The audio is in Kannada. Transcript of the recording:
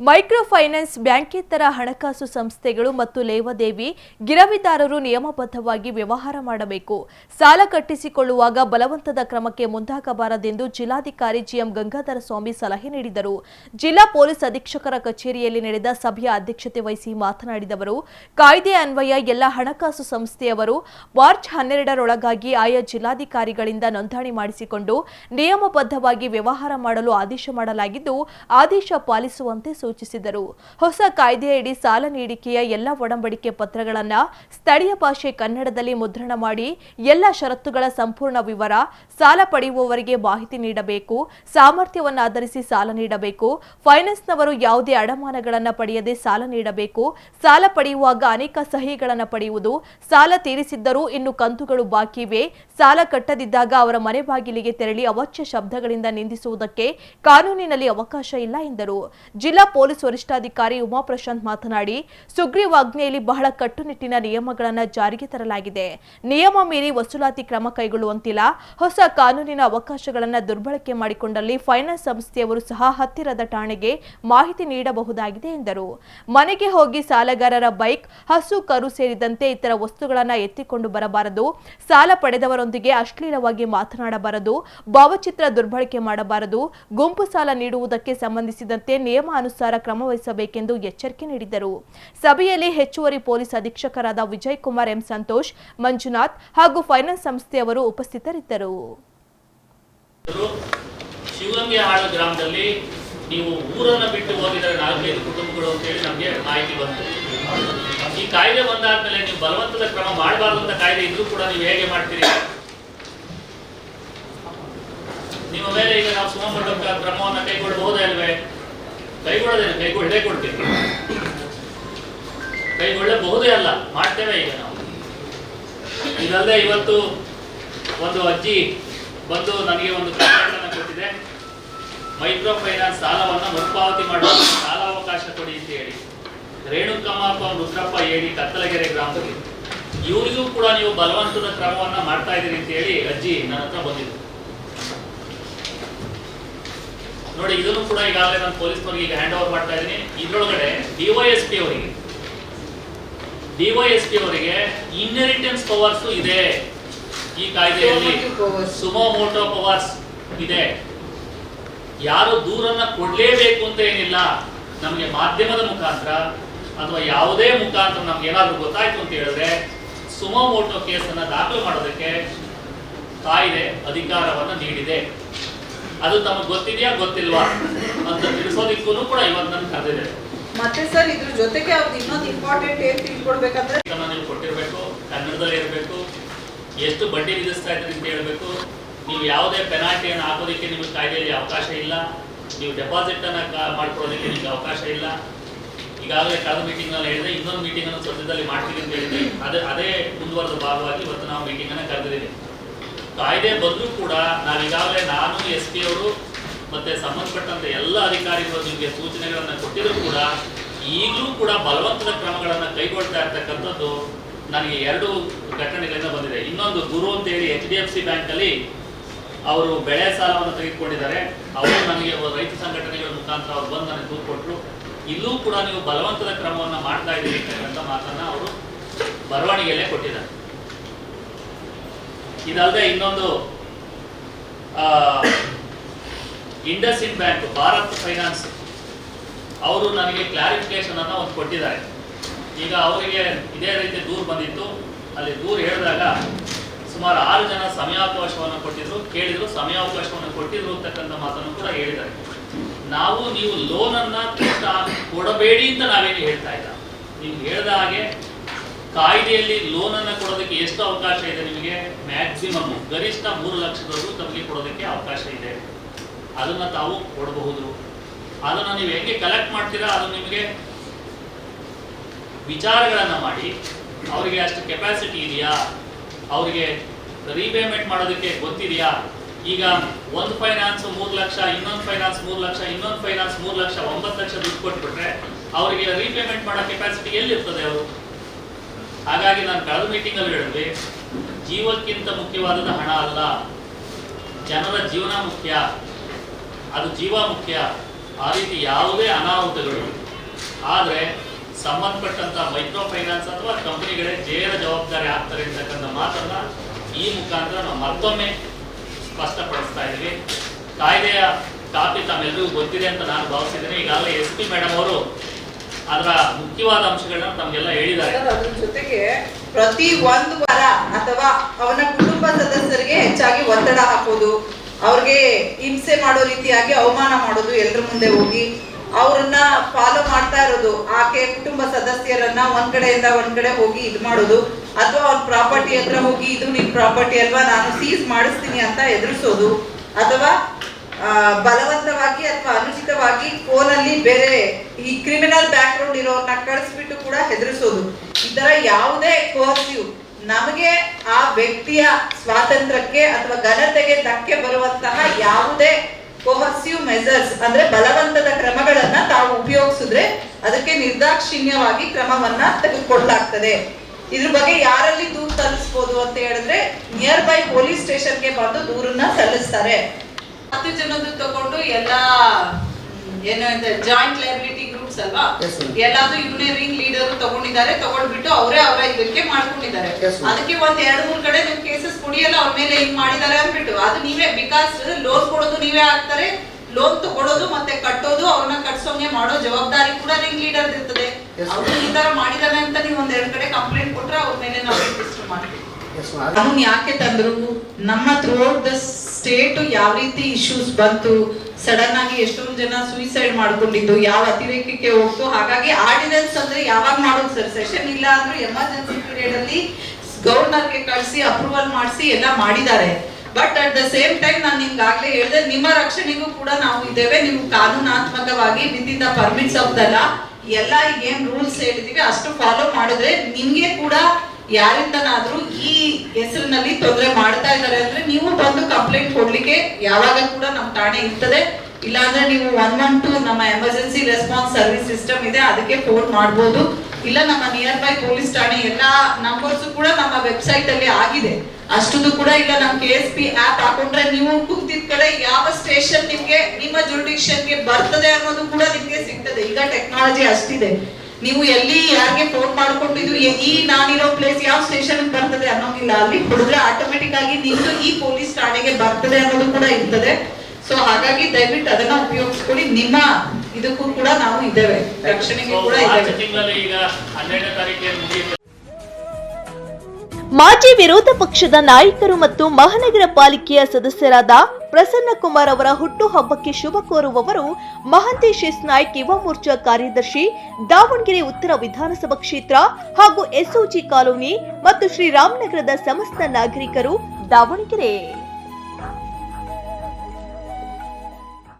ಮೈಕ್ರೋ ಫೈನಾನ್ಸ್ ಬ್ಯಾಂಕೇತರ ಹಣಕಾಸು ಸಂಸ್ಥೆಗಳು ಮತ್ತು ಲೇವಾದೇವಿ ಗಿರವಿದಾರರು ನಿಯಮಬದ್ಧವಾಗಿ ವ್ಯವಹಾರ ಮಾಡಬೇಕು. ಸಾಲ ಕಟ್ಟಿಸಿಕೊಳ್ಳುವಾಗ ಬಲವಂತದ ಕ್ರಮಕ್ಕೆ ಮುಂದಾಗಬಾರದೆಂದು ಜಿಲ್ಲಾಧಿಕಾರಿ ಜಿಎಂ ಗಂಗಾಧರ ಸ್ವಾಮಿ ಸಲಹೆ ನೀಡಿದರು. ಜಿಲ್ಲಾ ಪೊಲೀಸ್ ಅಧೀಕ್ಷಕರ ಕಚೇರಿಯಲ್ಲಿ ನಡೆದ ಸಭೆಯ ಅಧ್ಯಕ್ಷತೆ ವಹಿಸಿ ಮಾತನಾಡಿದವರು ಕಾಯ್ದೆ ಅನ್ವಯ ಎಲ್ಲ ಹಣಕಾಸು ಸಂಸ್ಥೆಯವರು ಮಾರ್ಚ್ ಹನ್ನೆರಡರೊಳಗಾಗಿ ಆಯಾ ಜಿಲ್ಲಾಧಿಕಾರಿಗಳಿಂದ ನೋಂದಣಿ ಮಾಡಿಸಿಕೊಂಡು ನಿಯಮಬದ್ಧವಾಗಿ ವ್ಯವಹಾರ ಮಾಡಲು ಆದೇಶ ಮಾಡಲಾಗಿದ್ದು, ಆದೇಶ ಪಾಲಿಸುವಂತೆ ಸೂಚಿಸಿದರು. ಹೊಸ ಕಾಯ್ದೆಯಡಿ ಸಾಲ ನೀಡಿಕೆಯ ಎಲ್ಲ ಒಡಂಬಡಿಕೆ ಪತ್ರಗಳನ್ನು ಸ್ಥಳೀಯ ಭಾಷೆ ಕನ್ನಡದಲ್ಲಿ ಮುದ್ರಣ ಮಾಡಿ ಎಲ್ಲ ಷರತ್ತುಗಳ ಸಂಪೂರ್ಣ ವಿವರ ಸಾಲ ಪಡೆಯುವವರಿಗೆ ಮಾಹಿತಿ ನೀಡಬೇಕು ಸಾಮರ್ಥ್ಯವನ್ನು ಆಧರಿಸಿ ಸಾಲ ನೀಡಬೇಕು, ಫೈನಾನ್ಸ್ನವರು ಯಾವುದೇ ಅಡಮಾನಗಳನ್ನು ಪಡೆಯದೆ ಸಾಲ ನೀಡಬೇಕು, ಸಾಲ ಪಡೆಯುವಾಗ ಅನೇಕ ಸಹಿಗಳನ್ನು ಪಡೆಯುವುದು, ಸಾಲ ತೀರಿಸಿದ್ದರೂ ಇನ್ನು ಕಂತುಗಳು ಬಾಕಿ ಇವೆ, ಸಾಲ ಕಟ್ಟದಿದ್ದಾಗ ಅವರ ಮನೆ ಬಾಗಿಲಿಗೆ ತೆರಳಿ ಅವಾಚ್ಯ ಶಬ್ದಗಳಿಂದ ನಿಂದಿಸುವುದಕ್ಕೆ ಕಾನೂನಿನಲ್ಲಿ ಅವಕಾಶ ಇಲ್ಲ ಎಂದರು. ಜಿಲ್ಲಾ ಪೊಲೀಸ್ ವರಿಷ್ಠಾಧಿಕಾರಿ ಉಮಾ ಪ್ರಶಾಂತ್ ಮಾತನಾಡಿ, ಸುಗ್ರೀವಾಜ್ಞೆಯಲ್ಲಿ ಬಹಳ ಕಟ್ಟುನಿಟ್ಟಿನ ನಿಯಮಗಳನ್ನು ಜಾರಿಗೆ ತರಲಾಗಿದೆ. ನಿಯಮ ಮೀರಿ ವಸೂಲಾತಿ ಕ್ರಮ ಕೈಗೊಳ್ಳುವಂತಿಲ್ಲ. ಹೊಸ ಕಾನೂನಿನ ಅವಕಾಶಗಳನ್ನು ದುರ್ಬಳಕೆ ಮಾಡಿಕೊಂಡಲ್ಲಿ ಫೈನಾನ್ಸ್ ಸಂಸ್ಥೆಯವರು ಸಹ ಹತ್ತಿರದ ಠಾಣೆಗೆ ಮಾಹಿತಿ ನೀಡಬಹುದಾಗಿದೆ ಎಂದರು. ಮನೆಗೆ ಹೋಗಿ ಸಾಲಗಾರರ ಬೈಕ್, ಹಸು, ಕರು ಸೇರಿದಂತೆ ಇತರ ವಸ್ತುಗಳನ್ನು ಎತ್ತಿಕೊಂಡು ಬರಬಾರದು. ಸಾಲ ಪಡೆದವರೊಂದಿಗೆ ಅಶ್ಲೀಲವಾಗಿ ಮಾತನಾಡಬಾರದು. ಭಾವಚಿತ್ರ ದುರ್ಬಳಕೆ ಮಾಡಬಾರದು. ಗುಂಪು ಸಾಲ ನೀಡುವುದಕ್ಕೆ ಸಂಬಂಧಿಸಿದಂತೆ ನಿಯಮಾನುಸಾರ ಕ್ರಮ ವಹಿಸಬೇಕೆಂದು ಎಚ್ಚರಿಕೆ ನೀಡಿದರು ಸಭೆಯಲ್ಲಿ ಹೆಚ್ಚುವರಿ ಪೊಲೀಸ್ ಅಧೀಕ್ಷಕರಾದ ವಿಜಯ್ ಕುಮಾರ್ ಎಂ ಸಂತೋಷ್, ಮಂಜುನಾಥ್ ಹಾಗೂ ಫೈನಾನ್ಸ್ ಸಂಸ್ಥೆಯವರು ಉಪಸ್ಥಿತರಿದ್ದರು. ಹಾಳು ಗ್ರಾಮದಲ್ಲಿ ನೀವು ಊರನ್ನು ಬಿಟ್ಟು ಹೋಗಿದರೆ ನಾಲ್ಕೈದು ಕುಟುಂಬಗಳು ಅಂತ ಹೇಳಿ ನಮಗೆ ಮಾಹಿತಿ ಬಂತು. ಈ ಕಾಯ್ದೆ ಬಂದಾದ್ಮೇಲೆ ನೀವು ಬಲವಂತದ ಕ್ರಮ ಮಾಡಬಾರ್ದು ಅಂತ ಕಾಯ್ದೆ ಇದ್ರೂ ಕೂಡ ನೀವು ಹೇಗೆ ಮಾಡ್ತೀರಿ? ನಿಮ್ಮ ಮೇಲೆ ಈಗ ನಾವು ಸುಮಾರು ಕ್ರಮವನ್ನು ಕೈಗೊಳ್ಳಬಹುದೇ ಅಲ್ವೇ? ಕೈಗೊಳ್ಳೋದೇನು ಕೈಗೊಳ್ಳೇ ಕೊಡ್ತೀವಿ. ಕೈಗೊಳ್ಳಬಹುದೇ ಅಲ್ಲ, ಮಾಡ್ತೇವೆ ಈಗ ನಾವು. ಇದಲ್ಲದೆ ಇವತ್ತು ಒಂದು ಅಜ್ಜಿ ಬಂದು ನನಗೆ ಒಂದು ಕಾರ್ಯಕ್ರಮ ಕೊಟ್ಟಿದೆ. ಮೈಕ್ರೋ ಫೈನಾನ್ಸ್ ಸಾಲವನ್ನು ಮರುಪಾವತಿ ಮಾಡುವ ಕಾಲಾವಕಾಶ ಕೊಡಿ ಅಂತ ಹೇಳಿ. ರೇಣುಕಮ್ಮ ರುದ್ರಪ್ಪ ಹೇಳಿ ಕತ್ತಲಗೆರೆ ಗ್ರಾಮದಲ್ಲಿ. ಇವರಿಗೂ ಕೂಡ ನೀವು ಬಲವಂತದ ಕ್ರಮವನ್ನು ಮಾಡ್ತಾ ಇದ್ದೀರಿ ಅಂತ ಹೇಳಿ ಅಜ್ಜಿ ನನ್ನ ಹತ್ರ ಬಂದಿದ್ರು. ನೋಡಿ ಇದನ್ನು ಕೂಡ ಈಗಾಗಲೇ ನಾನು ಪೊಲೀಸ್ನವರಿಗೆ ಈಗ ಹ್ಯಾಂಡ್ ಓವರ್ ಮಾಡ್ತಾ ಇದ್ದೀನಿ. ಇದರೊಳಗಡೆ ಡಿವೈಎಸ್ಪಿ ಅವರಿಗೆ ಡಿವೈಎಸ್ಪಿ ಅವರಿಗೆ ಇನ್ಹೆರಿಟೆನ್ಸ್ ಪವರ್ಸ್ ಇದೆ. ಈ ಕಾಯ್ದೆಯಲ್ಲಿ ಸುಮೋಮೋಟೋ ಪವರ್ಸ್ ಇದೆ. ಯಾರು ದೂರನ್ನ ಕೊಡ್ಲೇಬೇಕು ಅಂತ ಏನಿಲ್ಲ ನಮಗೆ ಮಾಧ್ಯಮದ ಮುಖಾಂತರ ಅಥವಾ ಯಾವುದೇ ಮುಖಾಂತರ ನಮ್ಗೆ ಏನಾದ್ರೂ ಗೊತ್ತಾಯ್ತು ಅಂತ ಹೇಳಿದ್ರೆ ಸುಮೋಮೋಟೋ ಕೇಸನ್ನ ದಾಖಲು ಮಾಡೋದಕ್ಕೆ ಕಾಯ್ದೆ ಅಧಿಕಾರವನ್ನು ನೀಡಿದೆ. ಅದು ತಮಗೆ ಗೊತ್ತಿದೆಯಾ? ಗೊತ್ತಿಲ್ವಾ? ಅಂತ ತಿಳಿಸೋದಿಕ್ಕೂ ಕೂಡ ಇವತ್ತು ನನ್ನ ಕರೆದಿದೆ. ಮತ್ತೆ ಸರ್ ಇದ್ರ ಜೊತೆಗೆ ಅವ್ರು ಇನ್ನೊಂದು ಇಂಪಾರ್ಟೆಂಟ್ ಏನ್ ತಿಳ್ಕೊಡ್ಬೇಕಂದ್ರೆ? ನೀವು ಕೊಟ್ಟಿರಬೇಕು. ಕನ್ನಡದಲ್ಲಿ ಇರಬೇಕು ಎಷ್ಟು ಬಡ್ಡಿ ವಿಧಿಸ್ತಾ ಇದ್ದೀರಿ ಅಂತ ಹೇಳಬೇಕು. ನೀವು ಯಾವುದೇ ಪೆನಾಲ್ಟಿಯನ್ನು ಹಾಕೋದಕ್ಕೆ ನಿಮಗೆ ಕಾಯ್ದೆಯಲ್ಲಿ ಅವಕಾಶ ಇಲ್ಲ. ನೀವು ಡೆಪಾಸಿಟ್ ಅನ್ನ ಮಾಡ್ಕೊಳ್ಳೋದಕ್ಕೆ ನಿಮಗೆ ಅವಕಾಶ ಇಲ್ಲ. ಈಗಾಗಲೇ ಕಳೆದ ಮೀಟಿಂಗ್ನಲ್ಲಿ ಹೇಳಿದ್ರೆ ಇನ್ನೊಂದು ಮೀಟಿಂಗ್ ಅನ್ನು ಸದ್ಯದಲ್ಲಿ ಮಾಡ್ತೀವಿ ಅಂತ ಹೇಳಿದ್ರೆ. ಅದೇ ಅದೇ ಮುಂದುವರೆದ ಭಾಗವಾಗಿ ಇವತ್ತು ನಾವು ಮೀಟಿಂಗ್ ಅನ್ನ ಕರೆದಿದ್ದೀವಿ. ಕಾಯ್ದೆ ಬಂದರೂ ಕೂಡ ನಾವೀಗಾಗಲೇ ನಾನು, ಎಸ್ ಪಿ ಅವರು ಮತ್ತು ಸಂಬಂಧಪಟ್ಟಂಥ ಎಲ್ಲ ಅಧಿಕಾರಿಗಳು ನಿಮಗೆ ಸೂಚನೆಗಳನ್ನು ಕೊಟ್ಟಿದ್ರು ಕೂಡ, ಈಗಲೂ ಕೂಡ ಬಲವಂತದ ಕ್ರಮಗಳನ್ನು ಕೈಗೊಳ್ತಾ ಇರ್ತಕ್ಕಂಥದ್ದು ನನಗೆ ಎರಡು ಘಟನೆಗಳಿಂದ ಬಂದಿದೆ. ಇನ್ನೊಂದು ಗುರು ಅಂತ ಹೇಳಿ ಎಚ್ ಡಿ ಎಫ್ ಸಿ ಬ್ಯಾಂಕಲ್ಲಿ ಅವರು ಬೆಳೆ ಸಾಲವನ್ನು ತೆಗೆದುಕೊಂಡಿದ್ದಾರೆ. ಅವರು ನನಗೆ ರೈತ ಸಂಘಟನೆಗಳ ಮುಖಾಂತರ ಅವ್ರು ಬಂದು ನನಗೆ ದೂರು ಕೊಟ್ಟರು ಇಲ್ಲೂ ಕೂಡ ನೀವು ಬಲವಂತದ ಕ್ರಮವನ್ನು ಮಾಡ್ತಾ ಇದ್ದೀರಿ ಅಂತಕ್ಕಂಥ ಮಾತನ್ನು ಅವರು ಬರವಣಿಗೆಯಲ್ಲೇ ಕೊಟ್ಟಿದ್ದಾರೆ. ಇದಲ್ಲದೆ ಇನ್ನೊಂದು ಇಂಡಸ್ ಇನ್ ಬ್ಯಾಂಕ್, ಭಾರತ್ ಫೈನಾನ್ಸ್, ಅವರು ನನಗೆ ಕ್ಲಾರಿಫಿಕೇಶನ್ ಅನ್ನ ಒಂದು ಕೊಟ್ಟಿದ್ದಾರೆ. ಈಗ ಅವರಿಗೆ ಇದೇ ರೀತಿ ದೂರು ಬಂದಿತ್ತು. ಅಲ್ಲಿ ದೂರು ಹೇಳಿದಾಗ ಸುಮಾರು ಆರು ಜನ ಸಮಯಾವಕಾಶವನ್ನು ಕೊಟ್ಟಿದ್ರು, ಕೇಳಿದ್ರು, ಸಮಯಾವಕಾಶವನ್ನು ಕೊಟ್ಟಿದ್ರು ಅಂತಕ್ಕಂಥ ಮಾತನ್ನು ಕೂಡ ಹೇಳಿದ್ದಾರೆ. ನಾವು ನೀವು ಲೋನನ್ನು ಕೊಡಬೇಡಿ ಅಂತ ನಾವೇನು ಹೇಳ್ತಾ ಇಲ್ಲ. ನೀವು ಹೇಳಿದ ಹಾಗೆ ಕಾಯ್ದೆಯಲ್ಲಿ ಅನ್ನು ಕೊಡೋದಕ್ಕೆ ಎಷ್ಟು ಅವಕಾಶ ಇದೆ ನಿಮಗೆ? ಮ್ಯಾಕ್ಸಿಮಮ್ ಗರಿಷ್ಠ ಮೂರು ಲಕ್ಷದವರೆಗೂ ತಮಗೆ ಕೊಡೋದಕ್ಕೆ ಅವಕಾಶ ಇದೆ. ಅದನ್ನ ತಾವು ಕೊಡಬಹುದು. ಅದನ್ನು ನೀವು ಹೆಂಗೆ ಕಲೆಕ್ಟ್ ಮಾಡ್ತೀರಾ? ಅದು ನಿಮಗೆ ವಿಚಾರಗಳನ್ನ ಮಾಡಿ. ಅವರಿಗೆ ಅಷ್ಟು ಕೆಪಾಸಿಟಿ ಇದೆಯಾ? ಅವರಿಗೆ ರೀಪೇಮೆಂಟ್ ಮಾಡೋದಕ್ಕೆ ಗೊತ್ತಿದೆಯಾ? ಈಗ ಒಂದು ಫೈನಾನ್ಸ್ ಮೂರು ಲಕ್ಷ, ಇನ್ನೊಂದು ಫೈನಾನ್ಸ್ ಮೂರು ಲಕ್ಷ, ಇನ್ನೊಂದು ಫೈನಾನ್ಸ್ ಮೂರು ಲಕ್ಷ, ಒಂಬತ್ತು ಲಕ್ಷ ದುಡ್ಡು ಕೊಟ್ಬಿಟ್ರೆ ಅವರಿಗೆ ರೀಪೇಮೆಂಟ್ ಮಾಡೋ ಕೆಪಾಸಿಟಿ ಎಲ್ಲಿರ್ತದೆ ಅವರು ಹಾಗಾಗಿ ನಾನು ಕಳೆದ ಮೀಟಿಂಗ್ ಅಲ್ಲಿ ಹೇಳಿದ್ವಿ, ಜೀವಕ್ಕಿಂತ ಮುಖ್ಯವಾದದ ಹಣ ಅಲ್ಲ, ಜನರ ಜೀವನ ಮುಖ್ಯ, ಅದು ಜೀವ ಮುಖ್ಯ, ಆ ರೀತಿ ಯಾವುದೇ ಅನಾಹುತಗಳು. ಆದರೆ ಸಂಬಂಧಪಟ್ಟಂಥ ಮೈಕ್ರೋ ಫೈನಾನ್ಸ್ ಅಥವಾ ಕಂಪನಿಗಳೇ ಜೇರ ಜವಾಬ್ದಾರಿ ಆಗ್ತಾರೆ ಅಂತಕ್ಕಂಥ ಮಾತನ್ನ ಈ ಮುಖಾಂತರ ನಾವು ಮತ್ತೊಮ್ಮೆ ಸ್ಪಷ್ಟಪಡಿಸ್ತಾ ಇದ್ದೀವಿ. ಕಾಯ್ದೆಯ ಕಾಪಿ ತಮ್ಮೆಲ್ಲರಿಗೂ ಗೊತ್ತಿದೆ ಅಂತ ನಾನು ಭಾವಿಸಿದ್ದೇನೆ. ಈಗಾಗಲೇ ಎಸ್ ಪಿ ಮೇಡಮ್ ಅವರು ಅದರ ಮುಖ್ಯವಾದ ಅಂಶಗಳನ್ನ ತಮಗೆಲ್ಲ ಹೇಳಿದ್ದಾರೆ. ಅದ್ರ ಜೊತೆಗೆ ಪ್ರತಿ ಒಂದು ವಾರ ಅಥವಾ ಅವನ ಕುಟುಂಬ ಸದಸ್ಯರಿಗೆ ಹೆಚ್ಚಾಗಿ ಒತ್ತಡ ಹಾಕೋದು, ಅವ್ರಿಗೆ ಹಿಂಸೆ ಮಾಡೋ ರೀತಿಯಾಗಿ ಅವಮಾನ ಮಾಡೋದು ಎಲ್ಲರ ಮುಂದೆ ಹೋಗಿ ಅವ್ರನ್ನ ಫಾಲೋ ಮಾಡ್ತಾ ಇರೋದು, ಆಕೆ ಕುಟುಂಬ ಸದಸ್ಯರನ್ನ ಒಂದ್ ಕಡೆಯಿಂದ ಒಂದ್ ಕಡೆ ಹೋಗಿ ಇದು ಮಾಡೋದು, ಅಥವಾ ಅವ್ರ ಪ್ರಾಪರ್ಟಿ ಹತ್ರ ಹೋಗಿ, ಇದು ನಿನ್ ಪ್ರಾಪರ್ಟಿ ಅಲ್ವಾ, ನಾನು ಸೀಸ್ ಮಾಡಿಸ್ತೀನಿ ಅಂತ ಎದುರಿಸೋದು, ಅಥವಾ ಬಲವಂತವಾಗಿ ಅಥವಾ ಅನುಚಿತವಾಗಿ ಫೋನಲ್ಲಿ ಬೇರೆ ಈ ಕ್ರಿಮಿನಲ್ ಬ್ಯಾಕ್ ಗ್ರೌಂಡ್ ಇರೋರ್ನ ಕಳಿಸ್ಬಿಟ್ಟು ಕೂಡ ಹೆದರಿಸೋದು. ಈ ತರ ಯಾವುದೇ ಕೋರ್ಸಿವ್ ನಮಗೆ ಆ ವ್ಯಕ್ತಿಯ ಸ್ವಾತಂತ್ರ್ಯಕ್ಕೆ ಅಥವಾ ಘನತೆಗೆ ಧಕ್ಕೆ ಬರುವಂತಹ ಯಾವುದೇ ಕೋಹರ್ಸಿವ್ ಮೆಸರ್ಸ್ ಅಂದ್ರೆ ಬಲವಂತದ ಕ್ರಮಗಳನ್ನ ತಾವು ಉಪಯೋಗಿಸಿದ್ರೆ ಅದಕ್ಕೆ ನಿರ್ದಾಕ್ಷಿಣ್ಯವಾಗಿ ಕ್ರಮವನ್ನ ತೆಗೆದುಕೊಳ್ಳಲಾಗ್ತದೆ. ಇದ್ರ ಬಗ್ಗೆ ಯಾರಲ್ಲಿ ದೂರು ಸಲ್ಲಿಸಬಹುದು ಅಂತ ಹೇಳಿದ್ರೆ ನಿಯರ್ ಬೈ ಪೊಲೀಸ್ ಸ್ಟೇಷನ್ಗೆ ಬಂದು ದೂರನ್ನ ಸಲ್ಲಿಸ್ತಾರೆ ಹತ್ತು ಜನದ್ದು ತಗೊಂಡು ಎಲ್ಲ ಏನೋ ಅಂತ ಜಾಯಿಂಟ್ ಲೈಬಿಲಿಟಿ ಗ್ರೂಪ್ಸ್ ಅಲ್ವಾ? ಎಲ್ಲಾದ್ರೂ ಇವನೇ ರಿಂಗ್ ಲೀಡರ್ ತಗೊಂಡಿದ್ದಾರೆ ತಗೊಂಡ್ಬಿಟ್ಟು ಅವರೇ ಅವರ ಇದಕ್ಕೆ ಮಾಡ್ಕೊಂಡಿದ್ದಾರೆ. ಅದಕ್ಕೆ ಒಂದ್ ಎರಡ್ ಮೂರ್ ಕಡೆ ನಿಮ್ ಕೇಸಸ್ ಕುಡಿಯಲ್ಲ ಅವ್ರ ಮೇಲೆ ಹಿಂಗ್ ಮಾಡಿದ್ದಾರೆ ಅಂದ್ಬಿಟ್ಟು. ಅದು ನೀವೇ ಬಿಕಾಸ್ ಲೋನ್ ಕೊಡೋದು ನೀವೇ ಆಗ್ತಾರೆ ಲೋನ್ ತಗೊಳೋದು ಮತ್ತೆ ಕಟ್ಟೋದು ಅವ್ರನ್ನ ಕಟ್ಸೋಂಗೆ ಮಾಡೋ ಜವಾಬ್ದಾರಿ ಕೂಡ ರಿಂಗ್ ಲೀಡರ್ ಇರ್ತದೆ. ಅವ್ರು ಈ ತರ ಮಾಡಿದಾರೆ ಅಂತ ನೀವು ಒಂದ್ ಎರಡ್ ಕಡೆ ಕಂಪ್ಲೇಂಟ್ ಕೊಟ್ರೆ ಅವ್ರ ಮೇಲೆ ನಾವು ರಿಜಿಸ್ಟರ್ ಮಾಡ್ತೀವಿ. ಕಾನೂನು ಯಾಕೆ ತಂದ್ರು? ನಮ್ಮ ಥ್ರೂಔಟ್ ದ ಸ್ಟೇಟ್ ಯಾವ ರೀತಿ ಇಶ್ಯೂಸ್ ಬಂತು? ಸಡನ್ ಆಗಿ ಎಷ್ಟೊಂದು ಜನ ಸುಯಿಸೈಡ್ ಮಾಡ್ಕೊಂಡಿದ್ದು, ಯಾವ ಅತಿರೇಕಕ್ಕೆ ಹೋಗ್ತು? ಹಾಗಾಗಿ ಆರ್ಡಿನೆನ್ಸ್ ಅಂದ್ರೆ ಯಾವಾಗ ಮಾಡೋದು ಸರ್ ಸೆಷನ್ ಇಲ್ಲ ಅಂದ್ರೆ ಎಮರ್ಜೆನ್ಸಿ ಪೀರಿಯಡ್ ಅಲ್ಲಿ ಗವರ್ನರ್ಗೆ ಕಳಿಸಿ ಅಪ್ರೂವಲ್ ಮಾಡಿಸಿ ಎಲ್ಲ ಮಾಡಿದ್ದಾರೆ. But at the same time ನಾನು ನಿಮ್ಗಾಗ್ಲೇ ಹೇಳಿದೆ, ನಿಮ್ಮ ರಕ್ಷಣೆಗೂ ಕೂಡ ನಾವು ಇದ್ದೇವೆ. ನೀವು ಕಾನೂನಾತ್ಮಕವಾಗಿ with the permits of the law ಎಲ್ಲ ಏನ್ ರೂಲ್ಸ್ ಹೇಳಿದೀವಿ, ಅಷ್ಟು ಫಾಲೋ ಮಾಡಿದ್ರೆ ನಿಮ್ಗೆ ಕೂಡ ಯಾರಿಂದನಾದ್ರೂ ಈ ಹೆಸರಿನಲ್ಲಿ ತೊಂದರೆ ಮಾಡ್ತಾ ಇದ್ದಾರೆ ಅಂದ್ರೆ ನೀವು ಬಂದು ಕಂಪ್ಲೇಂಟ್ ಕೊಡ್ಲಿಕ್ಕೆ ಯಾವಾಗ ಕೂಡ ನಮ್ಮ ಠಾಣೆ ಇರ್ತದೆ. ಇಲ್ಲಾಂದ್ರೆ ನೀವು ಒನ್ ಒನ್ ಟು ನಮ್ಮ ಎಮರ್ಜೆನ್ಸಿ ರೆಸ್ಪಾನ್ಸ್ ಸರ್ವಿಸ್ ಸಿಸ್ಟಮ್ ಇದೆ, ಅದಕ್ಕೆ ಫೋನ್ ಮಾಡ್ಬೋದು. ಇಲ್ಲ, ನಮ್ಮ ನಿಯರ್ ಬೈ ಪೊಲೀಸ್ ಠಾಣೆ ಎಲ್ಲಾ ನಂಬರ್ಸ್ ಕೂಡ ನಮ್ಮ ವೆಬ್ಸೈಟ್ ಅಲ್ಲಿ ಆಗಿದೆ. ಅಷ್ಟುದು ಕೂಡ ಇಲ್ಲ ನಮ್ಮ ಕೆ ಎಸ್ ಪಿ ಆಪ್ ಹಾಕೊಂಡ್ರೆ ನೀವು ಕೂತಿದ ಕಡೆ ಯಾವ ಸ್ಟೇಷನ್ ನಿಮ್ಗೆ, ನಿಮ್ಮ ಜುಡಿಕ್ಷನ್ಗೆ ಬರ್ತದೆ ಅನ್ನೋದು ಕೂಡ ನಿಮ್ಗೆ ಸಿಗ್ತದೆ. ಈಗ ಟೆಕ್ನಾಲಜಿ ಅಷ್ಟಿದೆ. ನೀವು ಎಲ್ಲಿ ಯಾರಿಗೆ ಫೋನ್ ಮಾಡ್ಕೊಂಡಿದ್ರು ಈ ನಾನಿರೋ ಪ್ಲೇಸ್ ಯಾವ ಸ್ಟೇಷನ್ ಬರ್ತದೆ ಅನ್ನೋಂಗಿಲ್ಲ. ಅಲ್ಲಿ ಹುಡುಗ್ರೆ ಆಟೋಮೆಟಿಕ್ ಆಗಿ ನಿಮ್ದು ಈ ಪೊಲೀಸ್ ಠಾಣೆಗೆ ಬರ್ತದೆ ಅನ್ನೋದು ಕೂಡ ಇರ್ತದೆ. ಸೊ ಹಾಗಾಗಿ ದಯವಿಟ್ಟು ಅದನ್ನ ಉಪಯೋಗಿಸ್ಕೊಳ್ಳಿ. ನಿಮ್ಮ ಇದಕ್ಕೂ ಕೂಡ ನಾವು ಇದ್ದೇವೆ. ರಕ್ಷಣೆಗೆ ಕೂಡ ಇದ್ದೇವೆ. ಈಗ ಹನ್ನೆರಡನೇ ತಾರೀಕಿಗೆ ಮುಗಿಯುತ್ತೆ. ಮಾಜಿ ವಿರೋಧ ಪಕ್ಷದ ನಾಯಕರು ಮತ್ತು ಮಹಾನಗರ ಪಾಲಿಕೆಯ ಸದಸ್ಯರಾದ ಪ್ರಸನ್ನ ಕುಮಾರ್ ಅವರ ಹುಟ್ಟುಹಬ್ಬಕ್ಕೆ ಶುಭ ಕೋರುವವರು ಮಹಾಂತೇಶ್ ಎಸ್ ನಾಯ್ಕ್ ಯುವ ಮೋರ್ಚಾ ಕಾರ್ಯದರ್ಶಿ ದಾವಣಗೆರೆ ಉತ್ತರ ವಿಧಾನಸಭಾ ಕ್ಷೇತ್ರ ಹಾಗೂ ಎಸ್ಒಜಿ ಕಾಲೋನಿ ಮತ್ತು ಶ್ರೀರಾಮನಗರದ ಸಮಸ್ತ ನಾಗರಿಕರು ದಾವಣಗೆರೆ.